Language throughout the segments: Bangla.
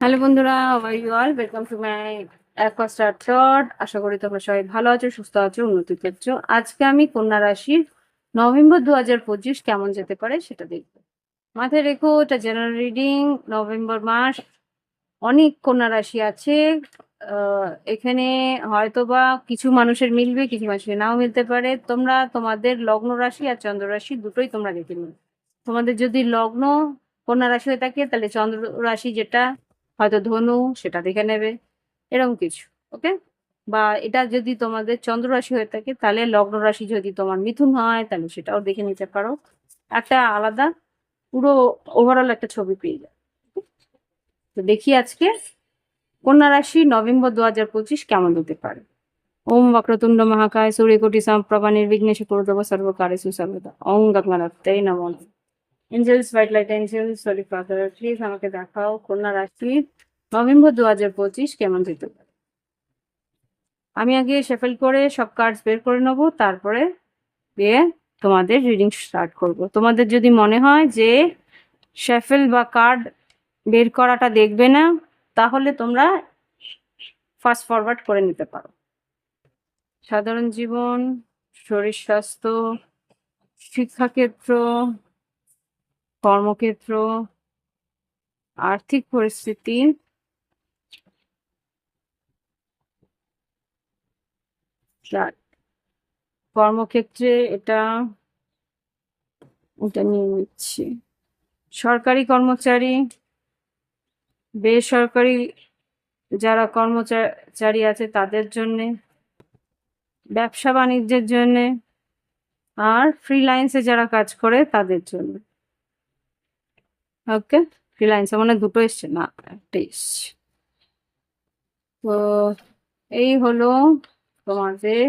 হ্যালো বন্ধুরা why you all welcome to my অ্যাকোয়াস্টার থ্রড আশা করি তোমরা সবাই ভালো আছো, সুস্থ আছো, উন্নতি করছ। আজকে আমি কন্যা রাশির নভেম্বর দু হাজার পঁচিশ কেমন যেতে পারে সেটা দেখব। মাথায় রেখো, এটা জেনারেল রিডিং নভেম্বর মাস। অনেক কন্যা রাশি আছে। এখানে হয়তোবা কিছু মানুষের মিলবে, কিছু মানুষের নাও মিলতে পারে। তোমরা, তোমাদের লগ্ন রাশি আর চন্দ্র রাশি দুটোই তোমরা দেখে নিও। তোমাদের যদি লগ্ন কন্যা রাশি হয়ে থাকে, তাহলে চন্দ্র রাশি যেটা হয়তো ধনু সেটা দেখে নেবে, এরকম কিছু, ওকে? বা এটা যদি তোমাদের চন্দ্র রাশি হয়ে থাকে, তাহলে লগ্ন রাশি যদি তোমার মিথুন হয়, তাহলে সেটাও দেখে নিতে পারো। একটা আলাদা, পুরো ওভারঅল একটা ছবি পেয়ে যাবে তো দেখি আজকে, কন্যা রাশি নভেম্বর দু হাজার পঁচিশ কেমন হতে পারে? ওম বক্রতুণ্ড মহাকায়, সূর্যকোটি সম্প্রভা, নির্বিঘ্নেশ করদব সর্বকারে সুসর্বদা ওম গগনাথই নমঃ। Angels white light angels sorry father please আমাকে দেখাও, কন্যা রাশি, নভেম্বর দু হাজার পঁচিশ, কেমন যেতে পারে? আমি আগে শেফেল করে সব কার্ডস বের করে নেব, তারপরে দিয়ে তোমাদের রিডিং স্টার্ট করব। তোমাদের যদি মনে হয় যে শেফেল বা কার্ড বের করাটা দেখবে না, তাহলে তোমরা ফাস্ট ফরওয়ার্ড করে নিতে পারো। সাধারণ জীবন, শরীর স্বাস্থ্য, শিক্ষাক্ষেত্র কর্মক্ষেত্র, আর্থিক পরিস্থিতি। কর্মক্ষেত্রে এটা এটা নিয়ে নিচ্ছি। সরকারি কর্মচারী, বেসরকারি যারা কর্মচারী আছে তাদের জন্যে, ব্যবসা বাণিজ্যের জন্যে, আর ফ্রিল্যান্সে যারা কাজ করে তাদের জন্য। ওকে ফ্রিল্যান্সে মানে দুটো এসছে। না, একটা এসছে। তো এই হলো তোমাদের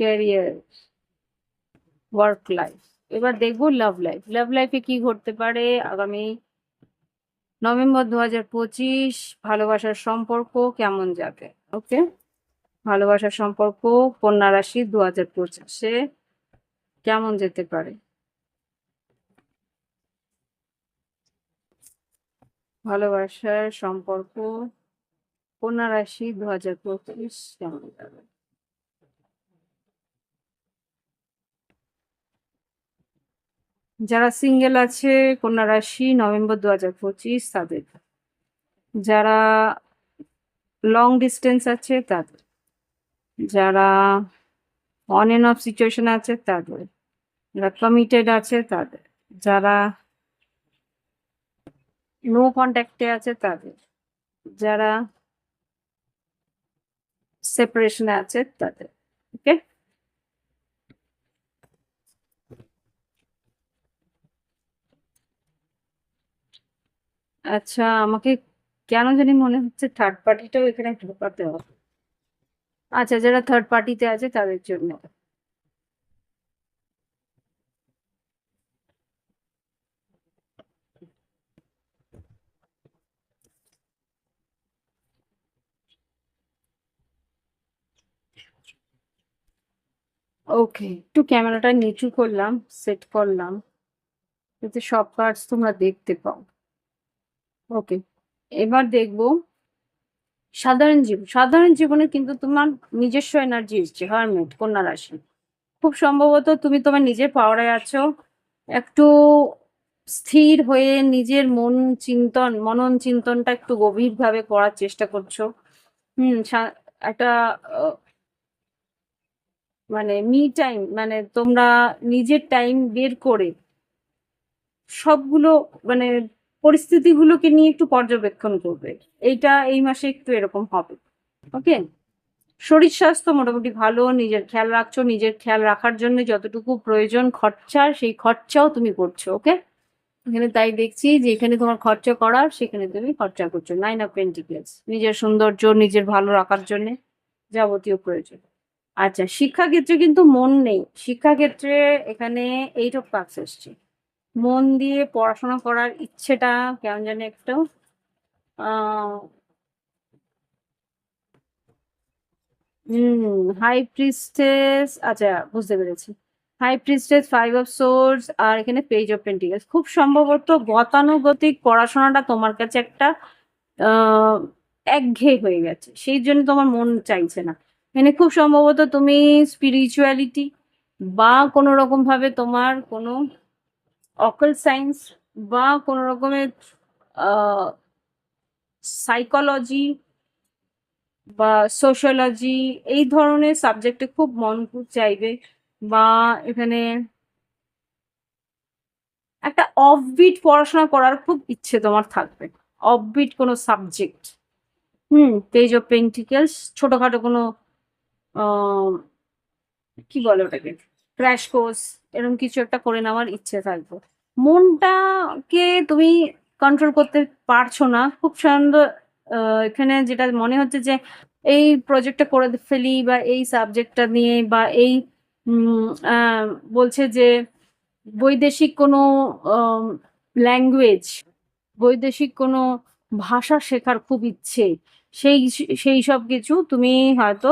ক্যারিয়ার ওয়ার্ক লাইফ এবার দেখব লাভ লাইফ লাভ লাইফে কি ঘটতে পারে? আগামী নভেম্বর দু হাজার পঁচিশ, ভালোবাসার সম্পর্ক কেমন যাবে? ওকে, ভালোবাসার সম্পর্ক কন্যা রাশি দু হাজার পঁচিশে কেমন যেতে পারে? ভালোবাসার সম্পর্ক কন্যা রাশি দু হাজার পঁচিশ কেমন যারা সিঙ্গেল আছে কন্যা রাশি নভেম্বর দু হাজার পঁচিশ, তাদের। যারা লং ডিস্টেন্স আছে, তাদের। যারা অন এন্ড অফ সিচুয়েশন আছে, তাদের। যারা কমিটেড আছে, তাদের। যারা নো কন্ট্যাক্টে আছে তাদের। যারা সেপারেশনে আছে তাদের, ওকে? আচ্ছা আমাকে কেন জানি মনে হচ্ছে থার্ড পার্টিটাও এখানে ঢোকাতে হবে। আচ্ছা যারা থার্ড পার্টিতে আছে তাদের জন্য। ওকে একটু ক্যামেরাটা নিচু করলাম সেট করলাম, যাতে সব কার্ডস তোমরা দেখতে পাও। ওকে এবার দেখব সাধারণ জীবন। সাধারণ জীবনে কিন্তু তোমার নিজস্ব এনার্জি এসছে হারমেট কন্যা রাশি। খুব সম্ভবত তুমি তোমার নিজের পাওয়ারে আছো, একটু স্থির হয়ে নিজের মন চিন্তন মনন চিন্তনটা একটু গভীরভাবে করার চেষ্টা করছ। হুম একটা মানে মি টাইম মানে তোমরা নিজের টাইম বের করে সবগুলো মানে পরিস্থিতিগুলোকে নিয়ে একটু পর্যবেক্ষণ করবে। এইটা এই মাসে একটু এরকম হবে। ওকে শরীর স্বাস্থ্য মোটামুটি ভালো, নিজের খেয়াল রাখছো, নিজের খেয়াল রাখার জন্য যতটুকু প্রয়োজন খরচা, সেই খরচাও তুমি করছ ওকে এখানে তাই দেখছি যে এখানে তোমার খরচা করার, সেখানে তুমি খরচা করছ। নাইন অফ পেন্টিক্লেস নিজের সৌন্দর্য, নিজের ভালো রাখার জন্য যাবতীয় প্রয়োজন। আচ্ছা শিক্ষাক্ষেত্রে কিন্তু মন নেই। শিক্ষাক্ষেত্রে এখানে এইট অফ কাপস এসছে। মন দিয়ে পড়াশোনা করার ইচ্ছেটা কেমন জানি একটু হুম হাই প্রিস্টেস আচ্ছা বুঝতে পেরেছি। High priestess five of swords আর এখানে পেজ অফ পেন্টিকেলস খুব সম্ভবত গতানুগতিক পড়াশোনাটা তোমার কাছে একটা একঘেয়ে হয়ে গেছে। সেই জন্য তোমার মন চাইছে না। এখানে খুব সম্ভবত তুমি স্পিরিচুয়ালিটি বা কোনো রকম ভাবে তোমার কোনো অকল সায়েন্স বা কোনো রকমের সাইকোলজি বা সোশ্যালজি এই ধরনের সাবজেক্টে খুব মন চাইবে বা এখানে একটা অফবিট পড়াশোনা করার খুব ইচ্ছে তোমার থাকবে। অফবিট কোনো সাবজেক্ট হুম পেজ অফ পেন্টিকেলস ছোটোখাটো কোনো কি বলে ওটাকে? ক্র্যাশ কোর্স এরকম কিছু একটা করে নেওয়ার ইচ্ছে থাকবে। মনটাকে তুমি কন্ট্রোল করতে পারছ না। খুব সুন্দর এখানে যেটা মনে হচ্ছে যে এই প্রজেক্টটা করে ফেলি বা এই সাবজেক্টটা নিয়ে বা এই বলছে যে বৈদেশিক কোনো ল্যাঙ্গুয়েজ বৈদেশিক কোনো ভাষা শেখার খুব ইচ্ছে, সেই সেই সব কিছু তুমি হয়তো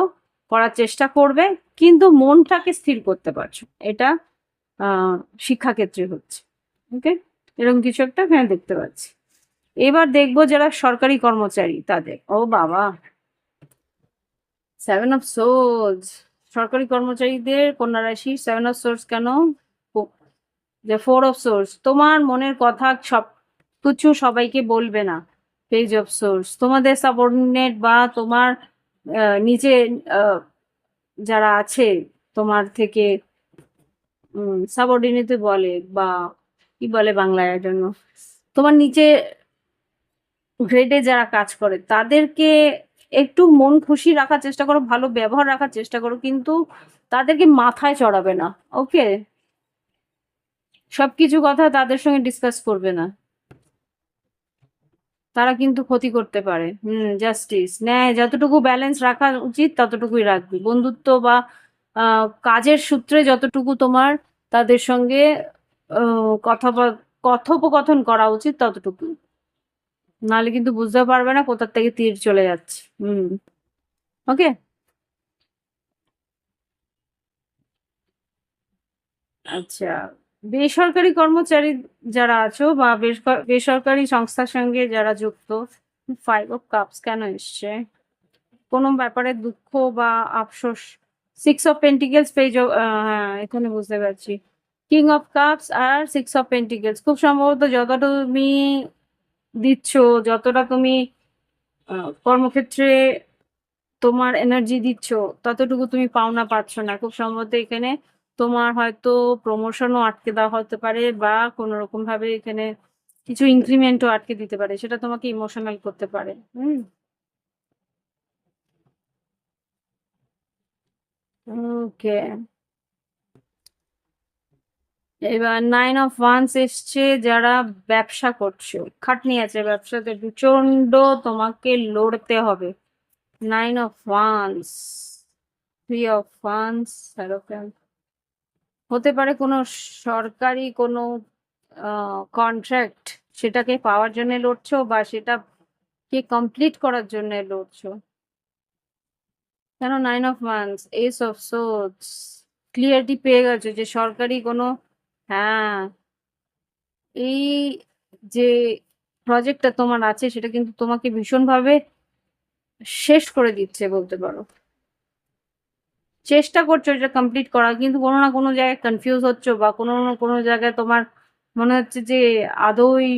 করার চেষ্টা করবে, কিন্তু মনটাকে স্থির করতে পারছ। এটা শিক্ষাক্ষেত্রে হচ্ছে, ওকে? এরকম কিছু একটা এখানে দেখতে পাচ্ছি। এবার দেখব যারা সরকারি কর্মচারী তাদের। ও বাবা! সেভেন অফ সোর্স সরকারি কর্মচারীদের কন্যা রাশি সেভেন অফ সোর্স কেন? যে ফোর অফ সোর্স তোমার মনের কথা সব কিছু সবাইকে বলবে না। পেজ অফ সোর্স তোমাদের সাবঅর্ডিনেট বা তোমার নিচে যারা আছে তোমার থেকে সাবঅর্ডিনেট বলে বা কি বলে বাংলায় জন্য তোমার নিচে গ্রেডে যারা কাজ করে, তাদেরকে একটু মন খুশি রাখার চেষ্টা করো, ভালো ব্যবহার রাখার চেষ্টা করো, কিন্তু তাদেরকে মাথায় চড়াবে না ওকে সবকিছু কথা তাদের সঙ্গে ডিসকাস করবে না। তারা কিন্তু ক্ষতি করতে পারে। হুম জাস্টিস ন্যায়, যতটুকু ব্যালেন্স রাখা উচিত, ততটুকুই রাখবি। বন্ধুত্ব বা কাজের সূত্রে যতটুকু তোমার তাদের সঙ্গে কথা কথোপকথন করা উচিত ততটুকু নাহলে কিন্তু বুঝতে পারবে না কোথার থেকে তীর চলে যাচ্ছে। হুম ওকে আচ্ছা। বেসরকারি কর্মচারী যারা আছো বা বেসর- বেসরকারি সংস্থার সঙ্গে যারা যুক্ত ফাইভ অফ কাপস কেন এসছে? কোনো ব্যাপারে দুঃখ বা আফসোস? সিক্স অফ পেন্টিকেলস পেজ এখানে বুঝতে পারছি। কিং অফ কাপস আর সিক্স অফ পেন্টিকেলস খুব সম্ভবত যতটা তুমি দিচ্ছ, যতটা তুমি কর্মক্ষেত্রে তোমার এনার্জি দিচ্ছ, ততটুকু তুমি পাওনা পাচ্ছ না। খুব সম্ভবত এখানে তোমার হয়তো প্রমোশনও আটকে দেওয়া হতে পারে বা কোনো রকম ভাবে এখানে কিছু ইনক্রিমেন্টও আটকে দিতে পারে, সেটা তোমাকে ইমোশনাল করতে পারে, হুম? ওকে এবার নাইন অফ ওয়ান্স এসছে, যারা ব্যবসা করছ, খাটনি আছে ব্যবসাতে প্রচণ্ড তোমাকে লড়তে হবে। Nine of wands three of wands হতে পারে কোনো সরকারি কোনো কন্ট্রাক্ট সেটাকে পাওয়ার জন্য লড়ছো বা সেটা কে কমপ্লিট করার জন্য লড়ছো? কেন nine of wands ace of swords clarity পেয়ে গেছো যে সরকারি কোনো হ্যাঁ এই যে প্রজেক্টটা তোমার আছে সেটা কিন্তু তোমাকে ভীষণভাবে শেষ করে দিচ্ছে বলতে পারো। চেষ্টা করছ এটা কমপ্লিট করার, কিন্তু কোনো না কোনো জায়গায় কনফিউজ হচ্ছ বা কোনো না কোনো জায়গায় তোমার মনে হচ্ছে যে আদৌ এই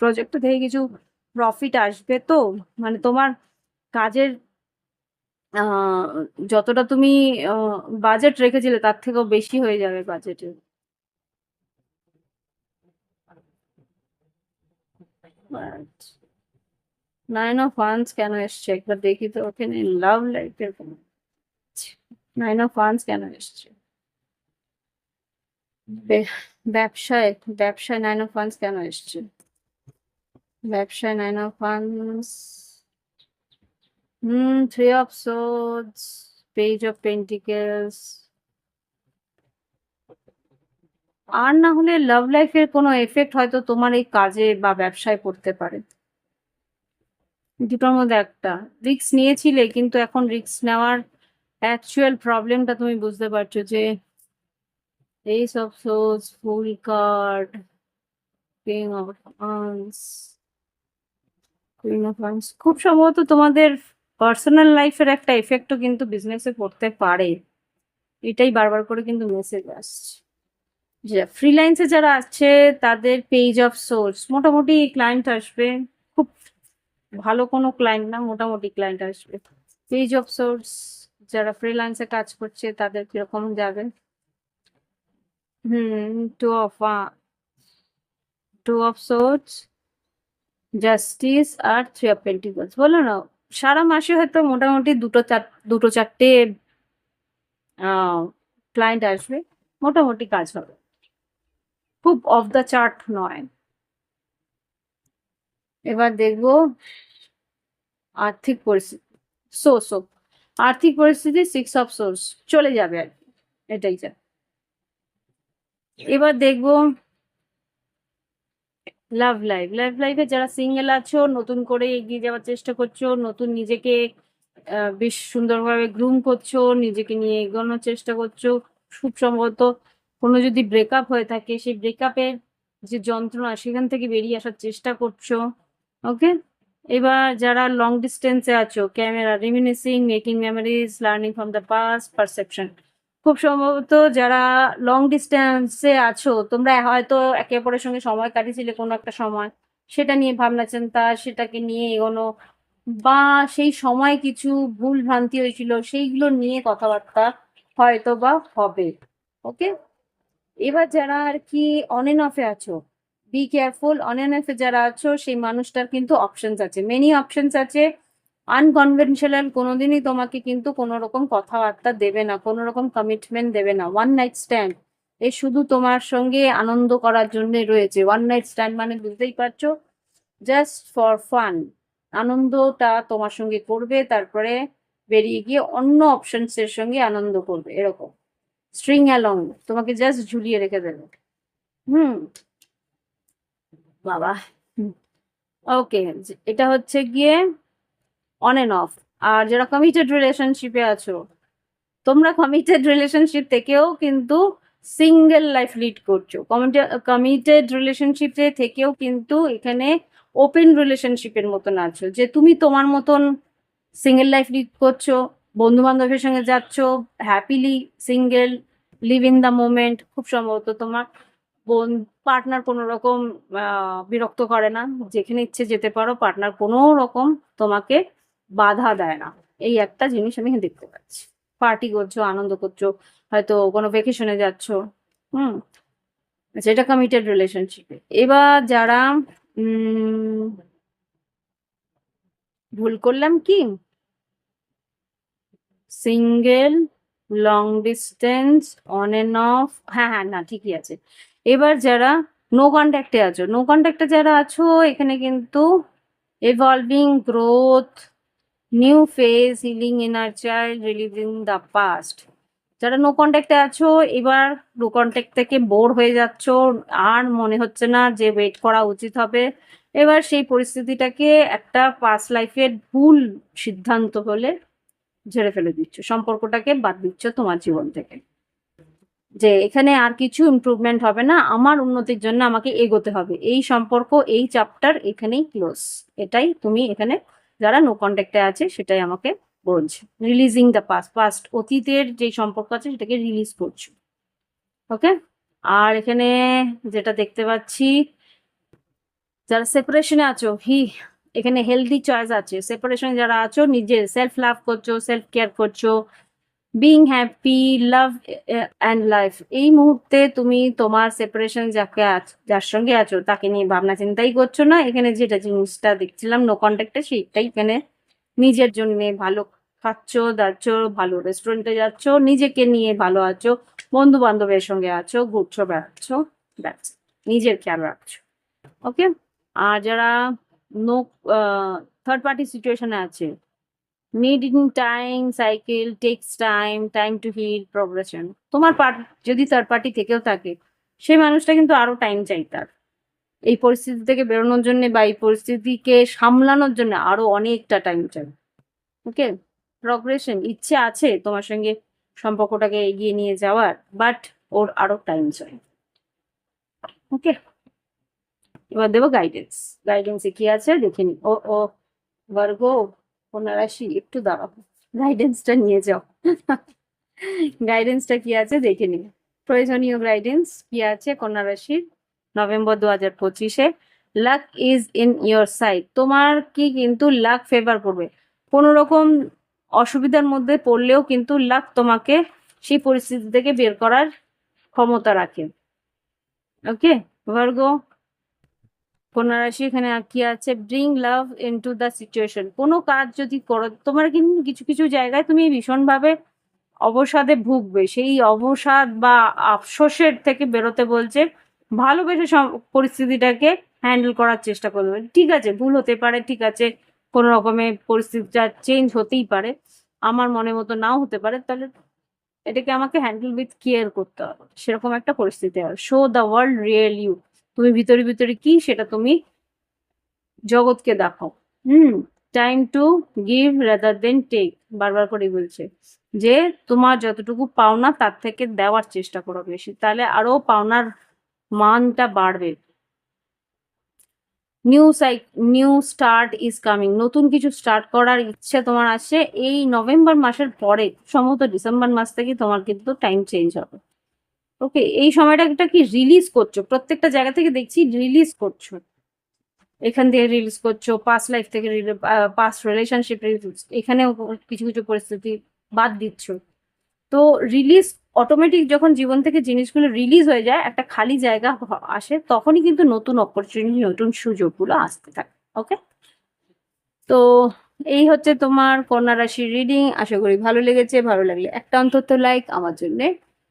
প্রজেক্টটা থেকে কিছু প্রফিট আসবে তো? মানে তোমার কাজের যতটা তুমি বাজেট রেখেছিলে তার থেকেও বেশি হয়ে যাবে বাজেটে নাইন অফ ওয়ান্স কেন এসছে? একবার দেখি তো, ওখানে লাভ লাইফের নাইন অফ ওয়ান্স কেন এসছে? ব্যবসায় ব্যবসায় নাইন অফ ফান্ডস কেন এসছে? ব্যবসায় nine of funds hmm three of swords page of pentacles আর না হলে লাভ লাইফের কোনো এফেক্ট হয়তো তোমার এই কাজে বা ব্যবসায় পড়তে পারে। দুটোর মধ্যে একটা। রিক্স নিয়েছিলে, কিন্তু এখন রিক্স নেওয়ার অ্যাকচুয়াল প্রবলেমটা তুমি বুঝতে পারছ যে এই সব swords full card king of queen of খুব সম্ভবত তোমাদের পার্সোনাল লাইফের একটা এফেক্টও কিন্তু বিজনেসে পড়তে পারে। এটাই বারবার করে কিন্তু মেসেজ আসছে। যে ফ্রিল্যান্সে যারা আসছে তাদের পেজ অফ সোর্স মোটামুটি ক্লায়েন্ট আসবে। খুব ভালো কোনো ক্লায়েন্ট না, মোটামুটি ক্লায়েন্ট আসবে। পেজ অফ সোর্স যারা ফ্রিল্যান্সে কাজ করছে, তাদের কীরকম যাবে? হুম two of two of swords justice R three of pentacles বলো না, সারা মাসে হয়তো মোটামুটি দুটো চার, দুটো চারটে ক্লায়েন্ট আসবে, মোটামুটি কাজ হবে। খুব অফ দ্য চার্ট নয়। এবার দেখব আর্থিক পরিস্থিতি সো সো আর্থিক পরিস্থিতি সিক্স অফ সোর্স চলে যাবে আর কি, এটাই যা। এবার দেখব লাভ লাইফ লাভ লাইফে যারা সিঙ্গেল আছো, নতুন করে এগিয়ে যাওয়ার চেষ্টা করছ, নতুন নিজেকে বেশ সুন্দরভাবে গ্রুম করছ, নিজেকে নিয়ে এগোনোর চেষ্টা করছ খুব সম্ভবত কোনো যদি ব্রেকআপ হয়ে থাকে, সেই ব্রেকআপের যে যন্ত্রণা, সেখান থেকে বেরিয়ে আসার চেষ্টা করছ ওকে এবার যারা লং ডিস্টেন্সে আছো camera reminiscing making memories learning from the past perception খুব সম্ভবত যারা লং ডিস্টেন্সে আছো, তোমরা হয়তো একে অপরের সঙ্গে সময় কাটিয়েছিলে কোনো একটা সময়। সেটা নিয়ে ভাবনা চিন্তা, সেটাকে নিয়ে এগোনো, বা সেই সময় কিছু ভুল ভ্রান্তি হয়েছিল, সেইগুলো নিয়ে কথাবার্তা হয়তো বা হবে। ওকে এবার যারা আর কি অন এন্ড অফে আছো বি কেয়ারফুল অন এন্ড অফে যারা আছো, সেই মানুষটার কিন্তু অপশনস আছে। মেনি অপশনস আছে। আনকনভেনশনাল কোনোদিনই তোমাকে কিন্তু কোনো রকম কথাবার্তা দেবে না কোনো রকম কমিটমেন্ট দেবে না। ওয়ান নাইট স্ট্যান্ড এ শুধু তোমার সঙ্গে আনন্দ করার জন্য রয়েছে। ওয়ান নাইট স্ট্যান্ড মানে বুঝতেই পারছ? জাস্ট ফর ফান আনন্দটা তোমার সঙ্গে করবে, তারপরে বেরিয়ে গিয়ে অন্য অপশনস এর সঙ্গে আনন্দ করবে, এরকম। স্ট্রিং অ্যালং তোমাকে জাস্ট ঝুলিয়ে রেখে দেবে। হুম। বাবা। ওকে এটা হচ্ছে গিয়ে অন এন্ড অফ আর যারা কমিটেড রিলেশনশিপে আছো তোমরা কমিটেড রিলেশনশিপ থেকেও কিন্তু সিঙ্গেল লাইফ লিড করছ। কমিটেড রিলেশনশিপে থেকেও কিন্তু এখানে ওপেন রিলেশনশিপের মতন আছো। যে তুমি তোমার মতন সিঙ্গেল লাইফ লিড করছ বন্ধু বান্ধবের সঙ্গে যাচ্ছ happily single live in the moment খুব সম্ভবত তোমার বোন পার্টনার কোনো রকম বিরক্ত করে না। যেখানে ইচ্ছে যেতে পারো পার্টনার কোনো রকম তোমাকে বাধা দেয় না। এই একটা জিনিস আমি দেখতে পাচ্ছি। পার্টি করছ, আনন্দ করছ, হয়তো কোনো ভেকেশনে যাচ্ছ, হুম? এটা কমিটেড রিলেশনশিপে এবার যারা ভুল করলাম কি? Single long distance on and off হ্যাঁ হ্যাঁ না, ঠিকই আছে। এবার যারা নো কন্ট্যাক্টে আছো নো কন্ট্যাক্টে যারা আছো, এখানে কিন্তু evolving growth new phase healing inner child reliving the past যারা নো কন্ট্যাক্টে আছো, এবার নো কন্ট্যাক্ট থেকে বোর হয়ে যাচ্ছ, আর মনে হচ্ছে না যে ওয়েট করা উচিত হবে। এবার সেই পরিস্থিতিটাকে একটা পাস্ট লাইফের ভুল সিদ্ধান্ত হলে ঝেড়ে ফেলে দিচ্ছ। সম্পর্কটাকে বাদ দিচ্ছ তোমার জীবন থেকে। যে এখানে আর কিছু ইমপ্রুভমেন্ট হবে না, আমার উন্নতির জন্য আমাকে এগোতে হবে। এই সম্পর্ক, এই চ্যাপ্টার এখানেই ক্লোজ এটাই তুমি এখানে যারা নো কন্ট্যাক্টে আছে, সেটাই আমাকে বলছে। রিলিজিং দ্য পাস্ট পাস্ট অতীতের যে সম্পর্ক আছে, সেটাকে রিলিজ করছ। ওকে আর এখানে যেটা দেখতে পাচ্ছি, যারা সেপারেশনে আছো, হি, এখানে হেলদি চয়েস আছে। সেপারেশনে যারা আছো, নিজের সেলফ লাভ করছ সেলফ কেয়ার করছ being happy love and life এই মুহূর্তে তুমি তোমার সেপারেশন যাকে আছ- যার সঙ্গে আছো, তাকে নিয়ে ভাবনা চিন্তাই করছ না? এখানে যেটা জিনিসটা দেখছিলাম নো কন্ট্যাক্টে সেইটাই এখানে নিজের জন্য ভালো খাচ্ছ, দাচ্ছ, ভালো রেস্টুরেন্টে যাচ্ছ, নিজেকে নিয়ে ভালো আছো বন্ধু বান্ধবের সঙ্গে আছো, ঘুরছো, বেড়াচ্ছ দ্যাটস নিজের খেয়াল রাখছো। ওকে আর যারা নো থার্ড পার্টি সিচুয়েশনে আছে need time cycle takes time time to heal progression তোমার পার্ট যদি থার্ড পার্টি থেকেও থাকে, সেই মানুষটা কিন্তু আরও টাইম চাই তার। এই পরিস্থিতি থেকে বেরোনোর জন্য বা এই পরিস্থিতিকে সামলানোর জন্য আরও অনেকটা টাইম চাই। ওকে প্রগ্রেশন ইচ্ছে আছে তোমার সঙ্গে সম্পর্কটাকে এগিয়ে নিয়ে যাওয়ার বাট ওর আরও টাইম চাই। ওকে এবার দেবো গাইডেন্স গাইডেন্সে কি আছে? দেখে নি। ও ও বর্গ কন্যা একটু দাঁড়াবো। গাইডেন্সটা নিয়ে যাও। গাইডেন্সটা কি আছে দেখে নি প্রয়োজনীয় গাইডেন্স কি আছে কন্যা রাশির নভেম্বর দু হাজার পঁচিশে। Luck is in your side তোমার কি কিন্তু লাক ফেভার করবে। কোনো রকম অসুবিধার মধ্যে পড়লেও কিন্তু লাক তোমাকে সেই পরিস্থিতি থেকে বের করার ক্ষমতা রাখে। ওকে ভার্গ কন্যা রাশি এখানে কি আছে? Bring love into the situation কোনো কাজ যদি করো, তোমার কিন্তু কিছু কিছু জায়গায় তুমি ভীষণভাবে অবসাদে ভুগবে। সেই অবসাদ বা আফসোসের থেকে বেরোতে বলছে, ভালোবেসে পরিস্থিতিটাকে হ্যান্ডেল করার চেষ্টা করবে। ঠিক আছে, ভুল হতে পারে, ঠিক আছে, কোনো রকমের পরিস্থিতিটা চেঞ্জ হতেই পারে। আমার মনের মতো নাও হতে পারে, তাহলে এটাকে আমাকে হ্যান্ডেল উইথ কেয়ার করতে হবে। সেরকম একটা পরিস্থিতি হবে। Show the world real you তুমি ভিতরে ভিতরে কি সেটা তুমি জগৎকে দেখাও। হুম time to give rather than take বারবার করে বলছে যে তোমার যতটুকু পাওনা তার থেকে দেওয়ার চেষ্টা করো বেশি, তাহলে আরও পাওনার মানটা বাড়বে। New psych new start is coming নতুন কিছু স্টার্ট করার ইচ্ছে তোমার আছে, এই নভেম্বর মাসের পরে, সম্ভবত ডিসেম্বর মাস থেকে তোমার কিন্তু টাইম চেঞ্জ হবে। ওকে, এই সময়টা কি রিলিজ করছ? প্রত্যেকটা জায়গা থেকে দেখছি রিলিজ করছ। এখান থেকে রিলিজ করছ পাস্ট লাইফ থেকে পাস্ট রিলেশনশিপ এখানেও কিছু কিছু পরিস্থিতি বাদ দিচ্ছ। তো রিলিজ অটোমেটিক যখন জীবন থেকে জিনিসগুলো রিলিজ হয়ে যায়, একটা খালি জায়গা আসে, তখনই কিন্তু নতুন অপরচুনিটি নতুন সুযোগগুলো আসতে থাকে ওকে তো এই হচ্ছে তোমার কন্যা রাশির রিডিং আশা করি ভালো লেগেছে, ভালো লাগলে একটা অন্তত লাইক আমার জন্য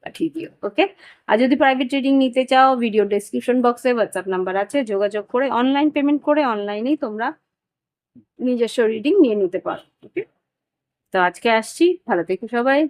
পাঠিয়ে দিও ওকে আর যদি প্রাইভেট রিডিং নিতে চাও ভিডিও ডেসক্রিপশন বক্সে হোয়াটসঅ্যাপ নাম্বার আছে, যোগাযোগ করে অনলাইন পেমেন্ট করে অনলাইনেই তোমরা নিজস্ব রিডিং নিয়ে নিতে পারো ওকে তো আজকে আসছি, ভালো থেকো সবাই।